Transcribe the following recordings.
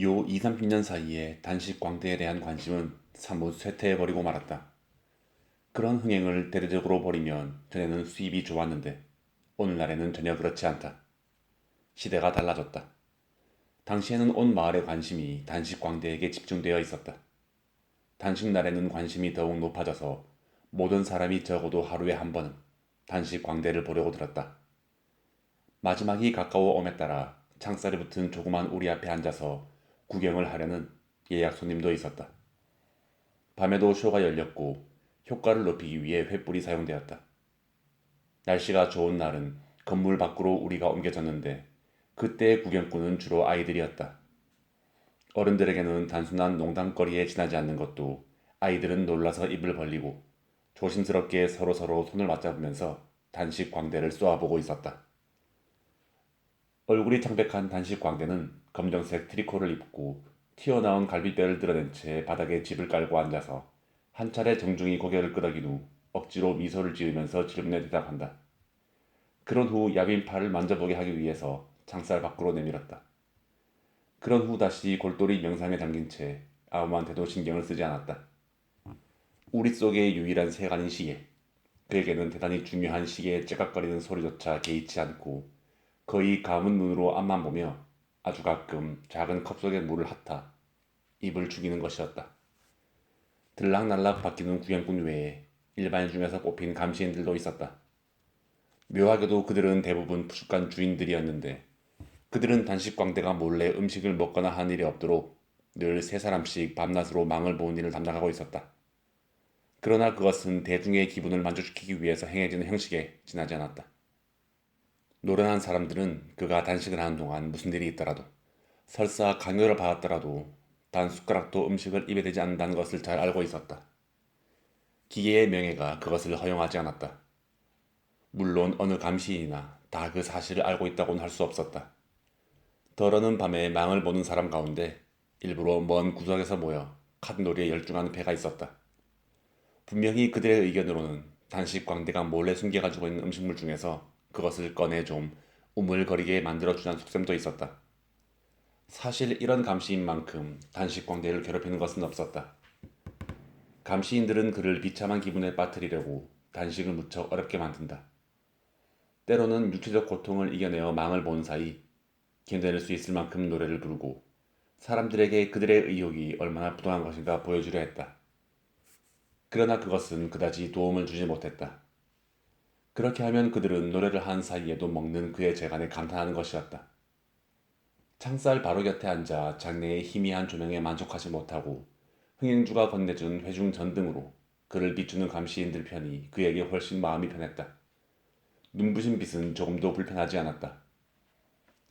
요 2, 30년 사이에 단식 광대에 대한 관심은 사뭇 쇠퇴해버리고 말았다. 그런 흥행을 대대적으로 벌이면 전에는 수입이 좋았는데 오늘날에는 전혀 그렇지 않다. 시대가 달라졌다. 당시에는 온 마을의 관심이 단식 광대에게 집중되어 있었다. 단식 날에는 관심이 더욱 높아져서 모든 사람이 적어도 하루에 한 번은 단식 광대를 보려고 들었다. 마지막이 가까워 오에 따라 창살에 붙은 조그만 우리 앞에 앉아서 구경을 하려는 예약 손님도 있었다. 밤에도 쇼가 열렸고 효과를 높이기 위해 횃불이 사용되었다. 날씨가 좋은 날은 건물 밖으로 우리가 옮겨졌는데 그때의 구경꾼은 주로 아이들이었다. 어른들에게는 단순한 농담거리에 지나지 않는 것도 아이들은 놀라서 입을 벌리고 조심스럽게 서로서로 손을 맞잡으면서 단식 광대를 쏘아보고 있었다. 얼굴이 창백한 단식 광대는 검정색 트리코를 입고 튀어나온 갈비뼈를 드러낸 채 바닥에 집을 깔고 앉아서 한 차례 정중히 고개를 끄덕인 후 억지로 미소를 지으면서 질문에 대답한다. 그런 후 야빈 팔을 만져보게 하기 위해서 창살 밖으로 내밀었다. 그런 후 다시 골똘히 명상에 잠긴 채 아무한테도 신경을 쓰지 않았다. 우리 속의 유일한 세간인 시계. 그에게는 대단히 중요한 시계의 째깍거리는 소리조차 개의치 않고 거의 감은 눈으로 앞만 보며 아주 가끔 작은 컵 속에 물을 핫타 입을 죽이는 것이었다. 들락날락 바뀌는 구경꾼 외에 일반인 중에서 뽑힌 감시인들도 있었다. 묘하게도 그들은 대부분 푸죽한 주인들이었는데 그들은 단식 광대가 몰래 음식을 먹거나 한 일이 없도록 늘 세 사람씩 밤낮으로 망을 보는 일을 담당하고 있었다. 그러나 그것은 대중의 기분을 만족시키기 위해서 행해지는 형식에 지나지 않았다. 노련한 사람들은 그가 단식을 하는 동안 무슨 일이 있더라도 설사 강요를 받았더라도 단 숟가락도 음식을 입에 대지 않는다는 것을 잘 알고 있었다. 기계의 명예가 그것을 허용하지 않았다. 물론 어느 감시인이나 다 그 사실을 알고 있다고는 할 수 없었다. 더러는 밤에 망을 보는 사람 가운데 일부러 먼 구석에서 모여 카드놀이에 열중하는 패가 있었다. 분명히 그들의 의견으로는 단식 광대가 몰래 숨겨가지고 있는 음식물 중에서 그것을 꺼내 좀 우물거리게 만들어주는 속셈도 있었다. 사실 이런 감시인 만큼 단식 광대를 괴롭히는 것은 없었다. 감시인들은 그를 비참한 기분에 빠뜨리려고 단식을 무척 어렵게 만든다. 때로는 육체적 고통을 이겨내어 망을 본 사이 견뎌낼 수 있을 만큼 노래를 부르고 사람들에게 그들의 의욕이 얼마나 부당한 것인가 보여주려 했다. 그러나 그것은 그다지 도움을 주지 못했다. 그렇게 하면 그들은 노래를 한 사이에도 먹는 그의 재간에 감탄하는 것이었다. 창살 바로 곁에 앉아 장내의 희미한 조명에 만족하지 못하고 흥행주가 건네준 회중 전등으로 그를 비추는 감시인들 편이 그에게 훨씬 마음이 편했다. 눈부신 빛은 조금도 불편하지 않았다.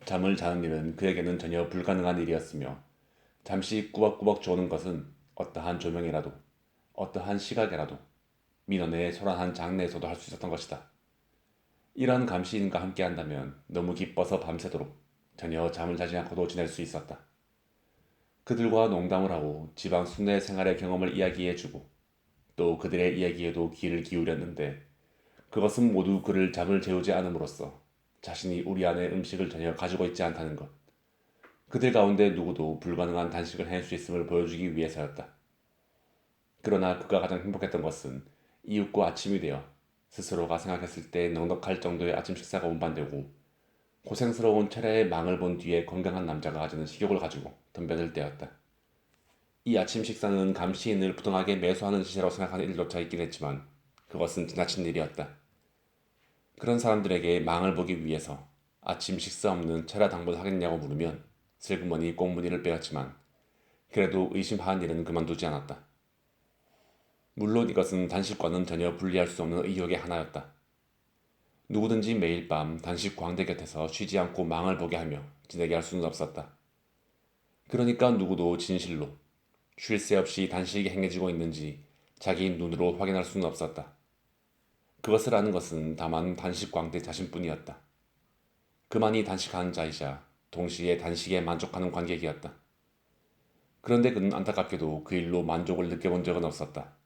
잠을 자는 일은 그에게는 전혀 불가능한 일이었으며 잠시 꾸벅꾸벅 조는 것은 어떠한 조명이라도 어떠한 시각이라도 민원의 소란한 장내에서도 할 수 있었던 것이다. 이런 감시인과 함께 한다면 너무 기뻐서 밤새도록 전혀 잠을 자지 않고도 지낼 수 있었다. 그들과 농담을 하고 지방 순례 생활의 경험을 이야기해주고 또 그들의 이야기에도 귀를 기울였는데 그것은 모두 그를 잠을 재우지 않음으로써 자신이 우리 안에 음식을 전혀 가지고 있지 않다는 것. 그들 가운데 누구도 불가능한 단식을 해낼 수 있음을 보여주기 위해서였다. 그러나 그가 가장 행복했던 것은 이웃과 아침이 되어 스스로가 생각했을 때 넉넉할 정도의 아침 식사가 운반되고 고생스러운 철야의 망을 본 뒤에 건강한 남자가 가지는 식욕을 가지고 덤벼들 때였다. 이 아침 식사는 감시인을 부당하게 매수하는 시세라고 생각하는 일조차 있긴 했지만 그것은 지나친 일이었다. 그런 사람들에게 망을 보기 위해서 아침 식사 없는 철야 당분 하겠냐고 물으면 슬그머니 꽁무니를 빼었지만 그래도 의심하는 일은 그만두지 않았다. 물론 이것은 단식과는 전혀 분리할 수 없는 의욕의 하나였다. 누구든지 매일 밤 단식 광대 곁에서 쉬지 않고 망을 보게 하며 지내게 할 수는 없었다. 그러니까 누구도 진실로 쉴 새 없이 단식이 행해지고 있는지 자기 눈으로 확인할 수는 없었다. 그것을 아는 것은 다만 단식 광대 자신뿐이었다. 그만이 단식하는 자이자 동시에 단식에 만족하는 관객이었다. 그런데 그는 안타깝게도 그 일로 만족을 느껴본 적은 없었다.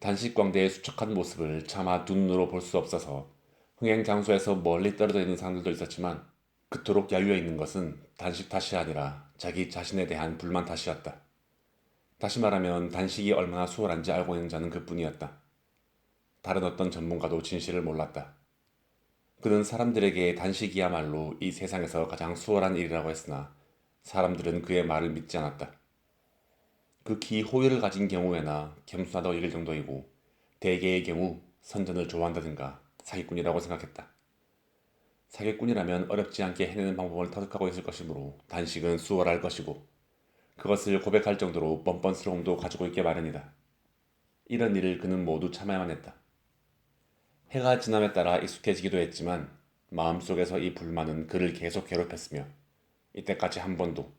단식 광대의 수척한 모습을 차마 두 눈으로 볼 수 없어서 흥행 장소에서 멀리 떨어져 있는 사람들도 있었지만 그토록 야유해 있는 것은 단식 탓이 아니라 자기 자신에 대한 불만 탓이었다. 다시 말하면 단식이 얼마나 수월한지 알고 있는 자는 그뿐이었다. 다른 어떤 전문가도 진실을 몰랐다. 그는 사람들에게 단식이야말로 이 세상에서 가장 수월한 일이라고 했으나 사람들은 그의 말을 믿지 않았다. 극히 호의를 가진 경우에나 겸손하다고 여길 정도이고 대개의 경우 선전을 좋아한다든가 사기꾼이라고 생각했다. 사기꾼이라면 어렵지 않게 해내는 방법을 터득하고 있을 것이므로 단식은 수월할 것이고 그것을 고백할 정도로 뻔뻔스러움도 가지고 있게 마련이다. 이런 일을 그는 모두 참아야만 했다. 해가 지남에 따라 익숙해지기도 했지만 마음속에서 이 불만은 그를 계속 괴롭혔으며 이때까지 한 번도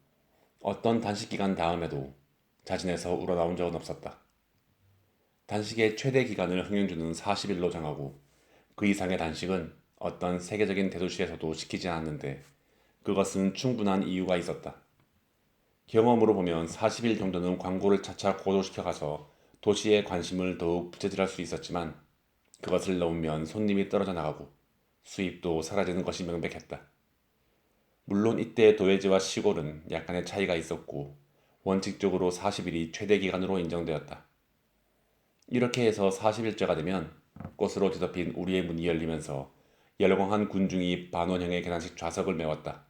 어떤 단식 기간 다음에도 자진해서 우러나온 적은 없었다. 단식의 최대 기간을 흥행주는 40일로 정하고 그 이상의 단식은 어떤 세계적인 대도시에서도 시키지 않았는데 그것은 충분한 이유가 있었다. 경험으로 보면 40일 정도는 광고를 차차 고조시켜 가서 도시의 관심을 더욱 부채질할 수 있었지만 그것을 넘으면 손님이 떨어져 나가고 수입도 사라지는 것이 명백했다. 물론 이때 도회지와 시골은 약간의 차이가 있었고 원칙적으로 40일이 최대 기간으로 인정되었다. 이렇게 해서 40일째가 되면 꽃으로 뒤덮인 우리의 문이 열리면서 열광한 군중이 반원형의 계단식 좌석을 메웠다.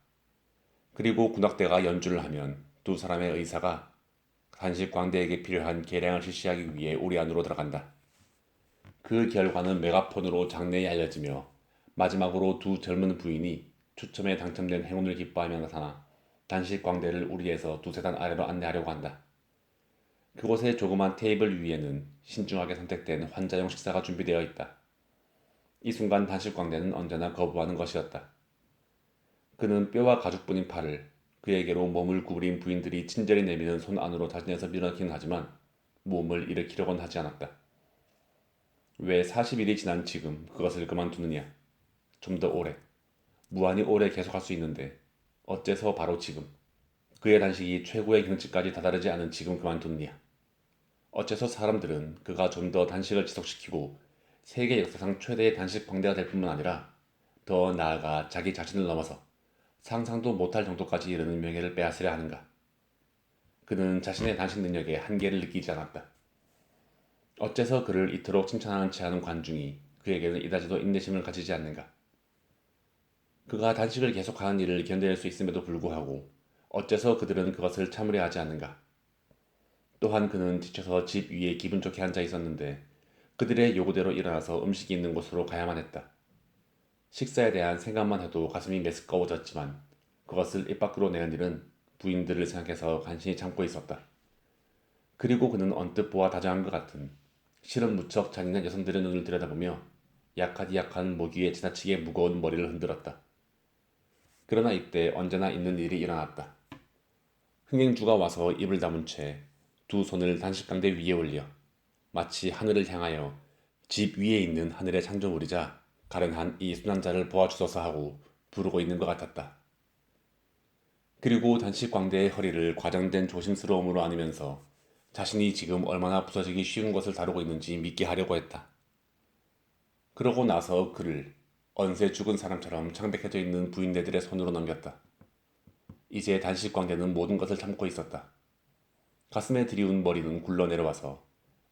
그리고 군악대가 연주를 하면 두 사람의 의사가 간식 광대에게 필요한 계량을 실시하기 위해 우리 안으로 들어간다. 그 결과는 메가폰으로 장내에 알려지며 마지막으로 두 젊은 부인이 추첨에 당첨된 행운을 기뻐하며 나타나 단식 광대를 우리에서 두세 단 아래로 안내하려고 한다. 그곳의 조그만 테이블 위에는 신중하게 선택된 환자용 식사가 준비되어 있다. 이 순간 단식 광대는 언제나 거부하는 것이었다. 그는 뼈와 가죽뿐인 팔을 그에게로 몸을 구부린 부인들이 친절히 내미는 손 안으로 자진해서 밀어넣기는 하지만 몸을 일으키려곤 하지 않았다. 왜 40일이 지난 지금 그것을 그만두느냐? 좀 더 오래. 무한히 오래 계속할 수 있는데 어째서 바로 지금? 그의 단식이 최고의 경치까지 다다르지 않은 지금 그만두느냐? 어째서 사람들은 그가 좀 더 단식을 지속시키고 세계 역사상 최대의 단식 광대가 될 뿐만 아니라 더 나아가 자기 자신을 넘어서 상상도 못할 정도까지 이르는 명예를 빼앗으려 하는가? 그는 자신의 단식 능력에 한계를 느끼지 않았다. 어째서 그를 이토록 칭찬하는 채 하는 관중이 그에게는 이다지도 인내심을 가지지 않는가? 그가 단식을 계속하는 일을 견뎌낼 수 있음에도 불구하고 어째서 그들은 그것을 참으려 하지 않는가? 또한 그는 지쳐서 집 위에 기분 좋게 앉아 있었는데 그들의 요구대로 일어나서 음식이 있는 곳으로 가야만 했다. 식사에 대한 생각만 해도 가슴이 메스꺼워졌지만 그것을 입 밖으로 내는 일은 부인들을 생각해서 간신히 참고 있었다. 그리고 그는 언뜻 보아 다정한 것 같은 실은 무척 잔인한 여성들의 눈을 들여다보며 약하디 약한 목 위에 지나치게 무거운 머리를 흔들었다. 그러나 이때 언제나 있는 일이 일어났다. 흥행주가 와서 입을 다문 채 두 손을 단식강대 위에 올려 마치 하늘을 향하여 집 위에 있는 하늘의 창조물이자 가련한 이 순환자를 보아주소서 하고 부르고 있는 것 같았다. 그리고 단식광대의 허리를 과장된 조심스러움으로 안으면서 자신이 지금 얼마나 부서지기 쉬운 것을 다루고 있는지 믿게 하려고 했다. 그러고 나서 그를 언제 죽은 사람처럼 창백해져 있는 부인네들의 손으로 넘겼다. 이제 단식 광대는 모든 것을 참고 있었다. 가슴에 들이운 머리는 굴러 내려와서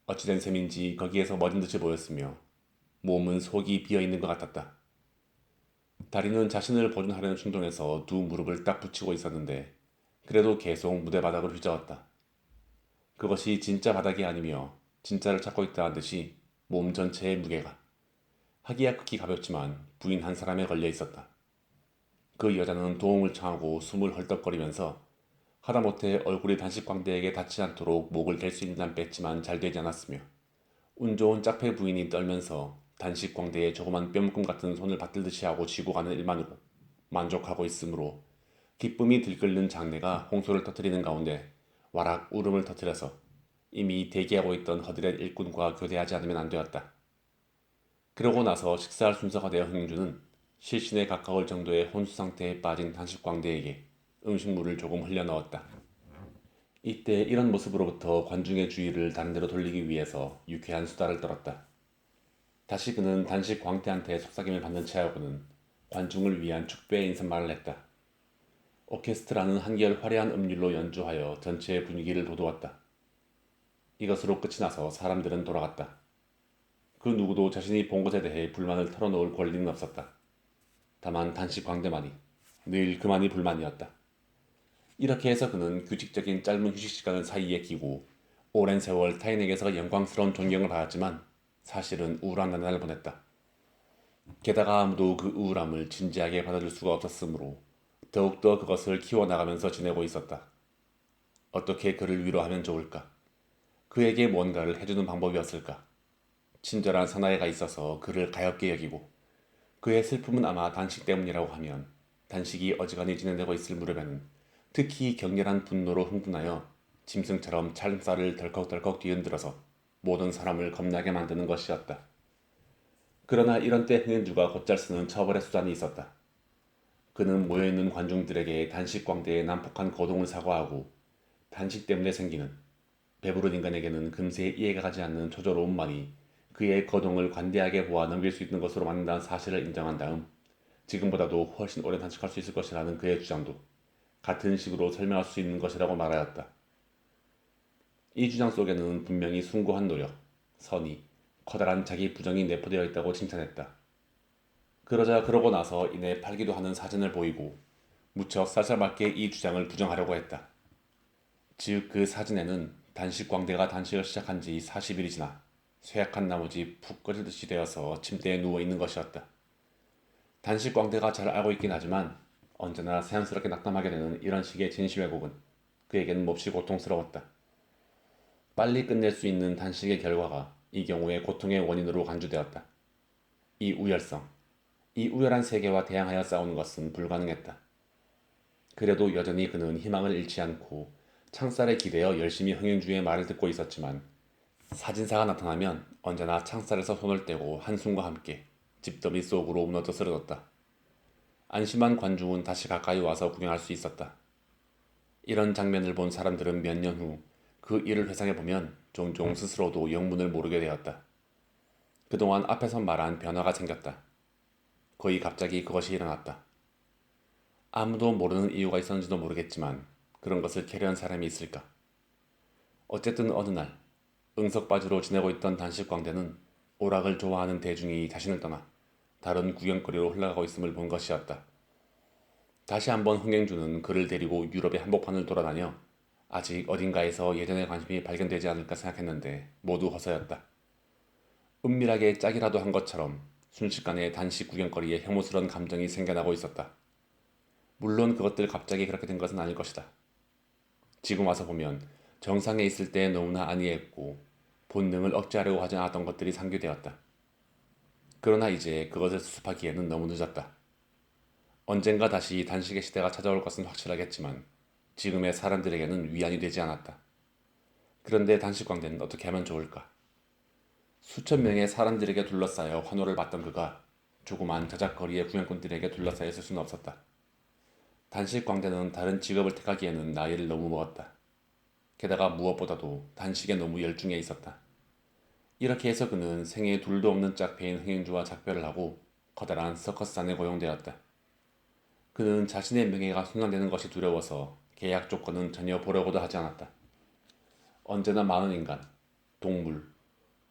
어찌된 셈인지 거기에서 머진 듯이 보였으며 몸은 속이 비어 있는 것 같았다. 다리는 자신을 보존하려는 충동에서 두 무릎을 딱 붙이고 있었는데 그래도 계속 무대 바닥을 휘저었다. 그것이 진짜 바닥이 아니며 진짜를 찾고 있다는 듯이 몸 전체의 무게가 하기야 극히 가볍지만 부인 한 사람에 걸려 있었다. 그 여자는 도움을 청하고 숨을 헐떡거리면서 하다못해 얼굴이 단식 광대에게 닿지 않도록 목을 댈 수 있는 한 뺐지만 잘 되지 않았으며 운 좋은 짝패 부인이 떨면서 단식 광대의 조그만 뼘꿈 같은 손을 받들듯이 하고 지고 가는 일만으로 만족하고 있으므로 기쁨이 들끓는 장내가 홍소를 터뜨리는 가운데 와락 울음을 터뜨려서 이미 대기하고 있던 허드렛 일꾼과 교대하지 않으면 안 되었다. 그러고 나서 식사할 순서가 되어 흥주는 실신에 가까울 정도의 혼수 상태에 빠진 단식 광대에게 음식물을 조금 흘려 넣었다. 이때 이런 모습으로부터 관중의 주의를 다른 데로 돌리기 위해서 유쾌한 수다를 떨었다. 다시 그는 단식 광대한테 속삭임을 받는 채하고는 관중을 위한 축배의 인사말을 했다. 오케스트라는 한결 화려한 음률로 연주하여 전체의 분위기를 돋우었다. 이것으로 끝이 나서 사람들은 돌아갔다. 그 누구도 자신이 본 것에 대해 불만을 털어놓을 권리는 없었다. 다만 단식 광대만이 늘 그만이 불만이었다. 이렇게 해서 그는 규칙적인 짧은 휴식 시간을 사이에 끼고 오랜 세월 타인에게서 영광스러운 존경을 받았지만 사실은 우울한 나날을 보냈다. 게다가 아무도 그 우울함을 진지하게 받아줄 수가 없었으므로 더욱더 그것을 키워나가면서 지내고 있었다. 어떻게 그를 위로하면 좋을까? 그에게 뭔가를 해주는 방법이 없을까? 친절한 사나이가 있어서 그를 가엽게 여기고 그의 슬픔은 아마 단식 때문이라고 하면 단식이 어지간히 진행되고 있을 무렵에는 특히 격렬한 분노로 흥분하여 짐승처럼 찰쌀을 덜컥덜컥 뒤흔들어서 모든 사람을 겁나게 만드는 것이었다. 그러나 이런 때 흥행주가 곧잘 쓰는 처벌의 수단이 있었다. 그는 모여있는 관중들에게 단식 광대의 난폭한 거동을 사과하고 단식 때문에 생기는 배부른 인간에게는 금세 이해가 가지 않는 초조로움만이 그의 거동을 관대하게 보아 넘길 수 있는 것으로 만든다는 사실을 인정한 다음 지금보다도 훨씬 오래 단식할 수 있을 것이라는 그의 주장도 같은 식으로 설명할 수 있는 것이라고 말하였다. 이 주장 속에는 분명히 숭고한 노력, 선의, 커다란 자기 부정이 내포되어 있다고 칭찬했다. 그러자 그러고 나서 이내 팔기도 하는 사진을 보이고 무척 쌀쌀맞게 이 주장을 부정하려고 했다. 즉 그 사진에는 단식 광대가 단식을 시작한 지 40일이 지나 쇠약한 나머지 푹 끓이듯이 되어서 침대에 누워 있는 것이었다. 단식 광대가 잘 알고 있긴 하지만 언제나 새삼스럽게 낙담하게 되는 이런 식의 진실 왜곡은 그에게는 몹시 고통스러웠다. 빨리 끝낼 수 있는 단식의 결과가 이 경우에 고통의 원인으로 간주되었다. 이 우열성, 이 우열한 세계와 대항하여 싸우는 것은 불가능했다. 그래도 여전히 그는 희망을 잃지 않고 창살에 기대어 열심히 흥행주의 말을 듣고 있었지만 사진사가 나타나면 언제나 창살에서 손을 떼고 한숨과 함께 집더미 속으로 무너져 쓰러졌다. 안심한 관중은 다시 가까이 와서 구경할 수 있었다. 이런 장면을 본 사람들은 몇 년 후 그 일을 회상해 보면 종종 스스로도 영문을 모르게 되었다. 그동안 앞에서 말한 변화가 생겼다. 거의 갑자기 그것이 일어났다. 아무도 모르는 이유가 있었는지도 모르겠지만 그런 것을 캐려한 사람이 있을까? 어쨌든 어느 날 응석바지로 지내고 있던 단식 광대는 오락을 좋아하는 대중이 자신을 떠나 다른 구경거리로 흘러가고 있음을 본 것이었다. 다시 한번 흥행주는 그를 데리고 유럽의 한복판을 돌아다녀 아직 어딘가에서 예전의 관심이 발견되지 않을까 생각했는데 모두 허서였다. 은밀하게 짝이라도 한 것처럼 순식간에 단식 구경거리에 혐오스러운 감정이 생겨나고 있었다. 물론 그것들 갑자기 그렇게 된 것은 아닐 것이다. 지금 와서 보면 정상에 있을 때 너무나 안이했고 본능을 억제하려고 하지 않았던 것들이 상기되었다. 그러나 이제 그것을 수습하기에는 너무 늦었다. 언젠가 다시 단식의 시대가 찾아올 것은 확실하겠지만 지금의 사람들에게는 위안이 되지 않았다. 그런데 단식 광대는 어떻게 하면 좋을까? 수천 명의 사람들에게 둘러싸여 환호를 받던 그가 조그만 저작거리의 구경꾼들에게 둘러싸여 있을 수는 없었다. 단식 광대는 다른 직업을 택하기에는 나이를 너무 먹었다. 게다가 무엇보다도 단식에 너무 열중해 있었다. 이렇게 해서 그는 생애 둘도 없는 짝패인 흥행주와 작별을 하고 커다란 서커스 안에 고용되었다. 그는 자신의 명예가 손상되는 것이 두려워서 계약 조건은 전혀 보려고도 하지 않았다. 언제나 많은 인간, 동물,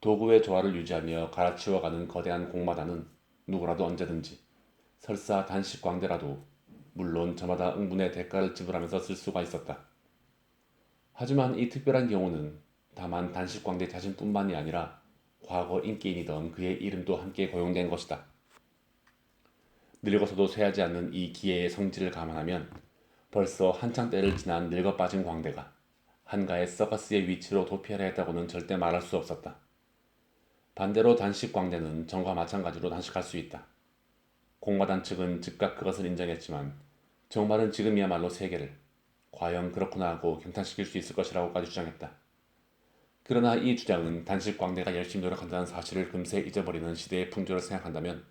도구의 조화를 유지하며 갈아치워가는 거대한 공마다는 누구라도 언제든지 설사 단식 광대라도 물론 저마다 응분의 대가를 지불하면서 쓸 수가 있었다. 하지만 이 특별한 경우는 다만 단식 광대 자신뿐만이 아니라 과거 인기인이던 그의 이름도 함께 고용된 것이다. 늙어서도 쇠하지 않는 이 기회의 성질을 감안하면 벌써 한창 때를 지난 늙어 빠진 광대가 한가의 서커스의 위치로 도피하려 했다고는 절대 말할 수 없었다. 반대로 단식 광대는 전과 마찬가지로 단식할 수 있다. 공마단 측은 즉각 그것을 인정했지만 정말은 지금이야말로 세계를 과연 그렇구나 하고 경탄시킬 수 있을 것이라고까지 주장했다. 그러나 이 주장은 단식 광대가 열심히 노력한다는 사실을 금세 잊어버리는 시대의 풍조를 생각한다면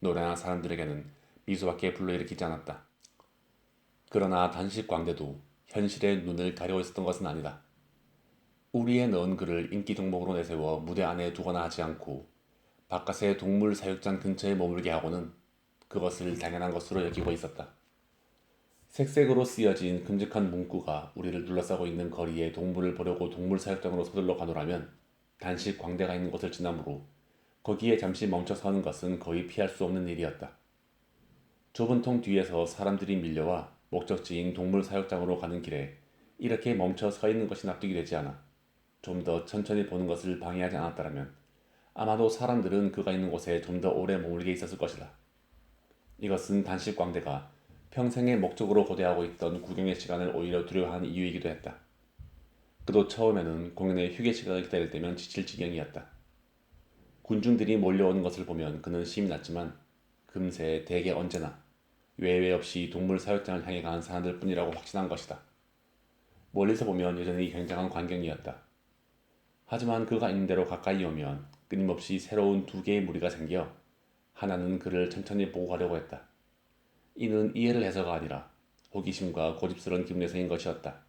노래나 사람들에게는 미소밖에 불러일으키지 않았다. 그러나 단식 광대도 현실의 눈을 가리고 있었던 것은 아니다. 우리에 넣은 그를 인기 종목으로 내세워 무대 안에 두거나 하지 않고 바깥의 동물 사육장 근처에 머물게 하고는 그것을 당연한 것으로 여기고 있었다. 색색으로 쓰여진 큼직한 문구가 우리를 둘러싸고 있는 거리에 동물을 보려고 동물 사육장으로 서둘러 가노라면 단식 광대가 있는 곳을 지나므로 거기에 잠시 멈춰 서는 것은 거의 피할 수 없는 일이었다. 좁은 통 뒤에서 사람들이 밀려와 목적지인 동물 사육장으로 가는 길에 이렇게 멈춰 서 있는 것이 납득이 되지 않아 좀 더 천천히 보는 것을 방해하지 않았다면 아마도 사람들은 그가 있는 곳에 좀 더 오래 머물게 있었을 것이다. 이것은 단식 광대가 평생의 목적으로 고대하고 있던 구경의 시간을 오히려 두려워하는 이유이기도 했다. 그도 처음에는 공연의 휴게 시간을 기다릴 때면 지칠 지경이었다. 군중들이 몰려오는 것을 보면 그는 심이 났지만 금세 대개 언제나 외회 없이 동물 사육장을 향해 가는 사람들 뿐이라고 확신한 것이다. 멀리서 보면 여전히 굉장한 광경이었다. 하지만 그가 있는 대로 가까이 오면 끊임없이 새로운 두 개의 무리가 생겨 하나는 그를 천천히 보고 가려고 했다. 이는 이해를 해서가 아니라 호기심과 고집스러운 기분에서인 것이었다.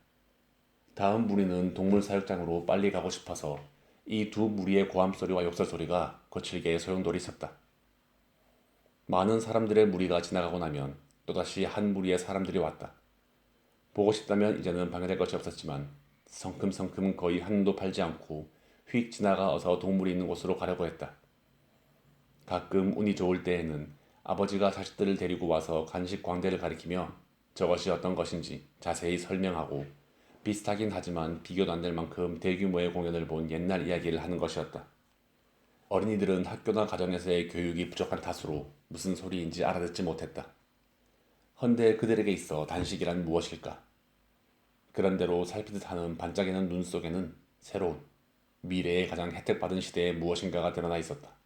다음 무리는 동물 사육장으로 빨리 가고 싶어서 이 두 무리의 고함 소리와 욕설 소리가 거칠게 소용돌이 있었다. 많은 사람들의 무리가 지나가고 나면 또다시 한 무리의 사람들이 왔다. 보고 싶다면 이제는 방해될 것이 없었지만 성큼성큼 거의 한도 팔지 않고 휙 지나가 어서 동물이 있는 곳으로 가려고 했다. 가끔 운이 좋을 때에는 아버지가 자식들을 데리고 와서 간식 광대를 가리키며 저것이 어떤 것인지 자세히 설명하고 비슷하긴 하지만 비교도 안 될 만큼 대규모의 공연을 본 옛날 이야기를 하는 것이었다. 어린이들은 학교나 가정에서의 교육이 부족한 탓으로 무슨 소리인지 알아듣지 못했다. 헌데 그들에게 있어 단식이란 무엇일까? 그런대로 살피듯 하는 반짝이는 눈 속에는 새로운 미래의 가장 혜택받은 시대의 무엇인가가 드러나 있었다.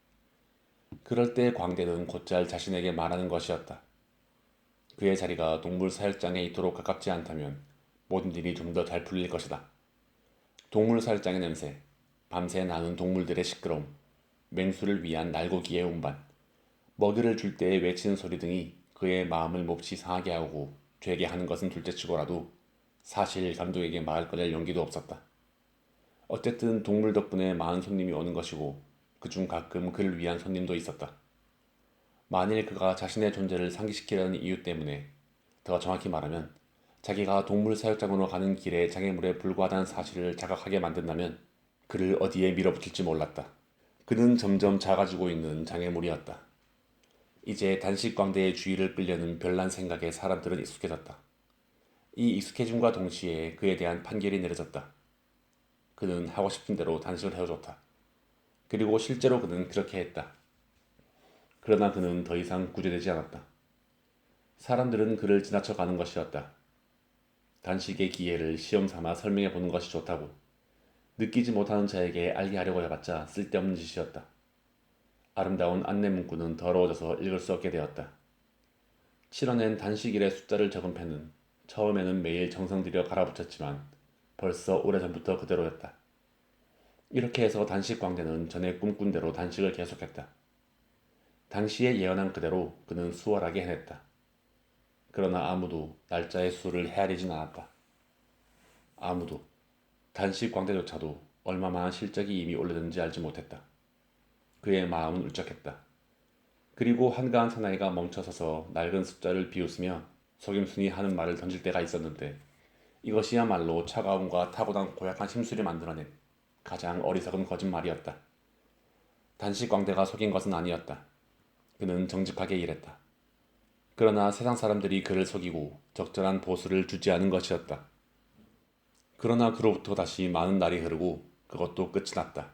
그럴 때 광대는 곧잘 자신에게 말하는 것이었다. 그의 자리가 동물 사육장에 있도록 가깝지 않다면 모든 일이 좀 더 잘 풀릴 것이다. 동물 사육장의 냄새, 밤새 나는 동물들의 시끄러움, 맹수를 위한 날고기의 운반, 먹이를 줄 때의 외치는 소리 등이 그의 마음을 몹시 상하게 하고 죄게 하는 것은 둘째치고라도 사실 감독에게 말을 꺼낼 용기도 없었다. 어쨌든 동물 덕분에 많은 손님이 오는 것이고 그중 가끔 그를 위한 손님도 있었다. 만일 그가 자신의 존재를 상기시키려는 이유 때문에 더 정확히 말하면 자기가 동물 사육장으로 가는 길에 장애물에 불과하다는 사실을 자각하게 만든다면 그를 어디에 밀어붙일지 몰랐다. 그는 점점 작아지고 있는 장애물이었다. 이제 단식 광대의 주의를 끌려는 별난 생각에 사람들은 익숙해졌다. 이 익숙해짐과 동시에 그에 대한 판결이 내려졌다. 그는 하고 싶은 대로 단식을 해줬다. 그리고 실제로 그는 그렇게 했다. 그러나 그는 더 이상 구제되지 않았다. 사람들은 그를 지나쳐 가는 것이었다. 단식의 기회를 시험 삼아 설명해 보는 것이 좋다고 느끼지 못하는 자에게 알게 하려고 해봤자 쓸데없는 짓이었다. 아름다운 안내 문구는 더러워져서 읽을 수 없게 되었다. 칠어낸 단식일의 숫자를 적은 펜은 처음에는 매일 정성 들여 갈아붙였지만 벌써 오래전부터 그대로였다. 이렇게 해서 단식 광대는 전에 꿈꾼 대로 단식을 계속했다. 당시에 예언한 그대로 그는 수월하게 해냈다. 그러나 아무도 날짜의 수를 헤아리진 않았다. 아무도 단식 광대조차도 얼마만한 실적이 이미 올려든지 알지 못했다. 그의 마음은 울적했다. 그리고 한가한 사나이가 멈춰서서 낡은 숫자를 비웃으며 속임순이 하는 말을 던질 때가 있었는데 이것이야말로 차가움과 타고난 고약한 심술이 만들어낸 가장 어리석은 거짓말이었다. 단식 광대가 속인 것은 아니었다. 그는 정직하게 일했다. 그러나 세상 사람들이 그를 속이고 적절한 보수를 주지 않은 것이었다. 그러나 그로부터 다시 많은 날이 흐르고 그것도 끝이 났다.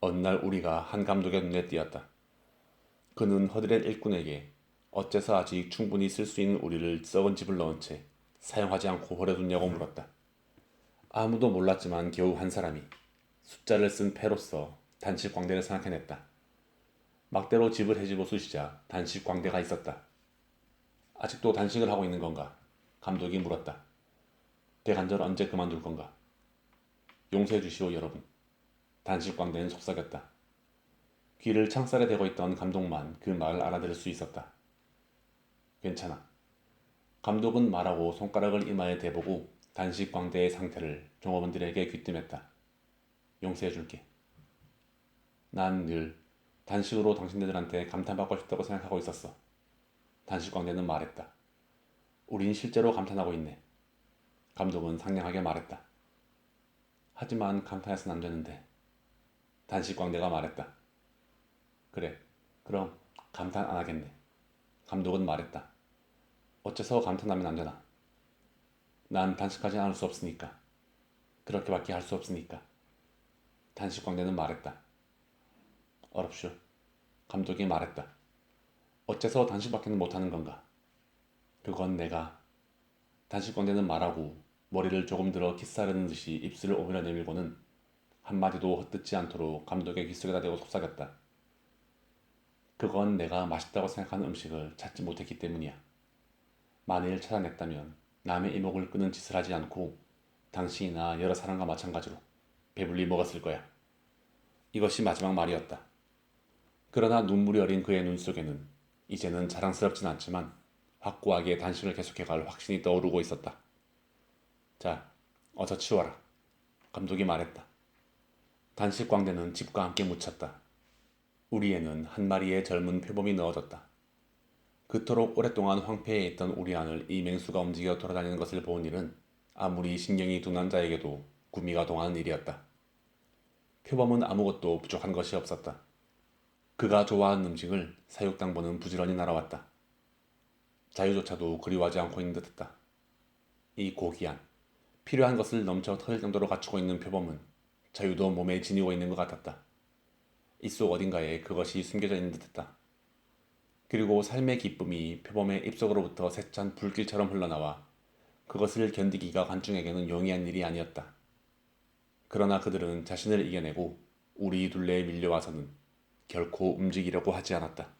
어느 날 우리가 한 감독의 눈에 띄었다. 그는 허드렛 일꾼에게 어째서 아직 충분히 쓸 수 있는 우리를 썩은 집을 넣은 채 사용하지 않고 버려뒀냐고 물었다. 아무도 몰랐지만 겨우 한 사람이 숫자를 쓴 패로서 단식 광대를 생각해냈다. 막대로 집을 해집어 쑤시자 단식 광대가 있었다. 아직도 단식을 하고 있는 건가? 감독이 물었다. 대관절 언제 그만둘 건가? 용서해 주시오 여러분. 단식 광대는 속삭였다. 귀를 창살에 대고 있던 감독만 그 말을 알아들을 수 있었다. 괜찮아. 감독은 말하고 손가락을 이마에 대보고 단식 광대의 상태를 종업원들에게 귀띔했다. 용서해 줄게. 난 늘 단식으로 당신들한테 감탄받고 싶다고 생각하고 있었어. 단식 광대는 말했다. 우린 실제로 감탄하고 있네. 감독은 상냥하게 말했다. 하지만 감탄해서는 안 되는데. 단식 광대가 말했다. 그래, 그럼 감탄 안 하겠네. 감독은 말했다. 어째서 감탄하면 안 되나? 난 단식하지 않을 수 없으니까. 그렇게밖에 할 수 없으니까. 단식 광대는 말했다. 어렵쇼. 감독이 말했다. 어째서 단식밖에는 못하는 건가? 그건 내가 단식 광대는 말하고 머리를 조금 들어 키스하려는 듯이 입술을 오므려 내밀고는 한마디도 헛듣지 않도록 감독의 귓속에다 대고 속삭였다. 그건 내가 맛있다고 생각하는 음식을 찾지 못했기 때문이야. 만일 찾아냈다면 남의 이목을 끄는 짓을 하지 않고 당신이나 여러 사람과 마찬가지로 배불리 먹었을 거야. 이것이 마지막 말이었다. 그러나 눈물이 어린 그의 눈 속에는 이제는 자랑스럽진 않지만 확고하게 단식을 계속해갈 확신이 떠오르고 있었다. 자, 어서 치워라. 감독이 말했다. 단식 광대는 집과 함께 묻혔다. 우리에는 한 마리의 젊은 표범이 넣어졌다. 그토록 오랫동안 황폐해 있던 우리 안을 이 맹수가 움직여 돌아다니는 것을 본 일은 아무리 신경이 둔한 자에게도 구미가 동하는 일이었다. 표범은 아무것도 부족한 것이 없었다. 그가 좋아하는 음식을 사육당번은 부지런히 날아왔다. 자유조차도 그리워하지 않고 있는 듯했다. 이 고귀한 필요한 것을 넘쳐 터질 정도로 갖추고 있는 표범은 자유도 몸에 지니고 있는 것 같았다. 입속 어딘가에 그것이 숨겨져 있는 듯했다. 그리고 삶의 기쁨이 표범의 입속으로부터 세찬 불길처럼 흘러나와 그것을 견디기가 관중에게는 용이한 일이 아니었다. 그러나 그들은 자신을 이겨내고 우리 둘레에 밀려와서는 결코 움직이려고 하지 않았다.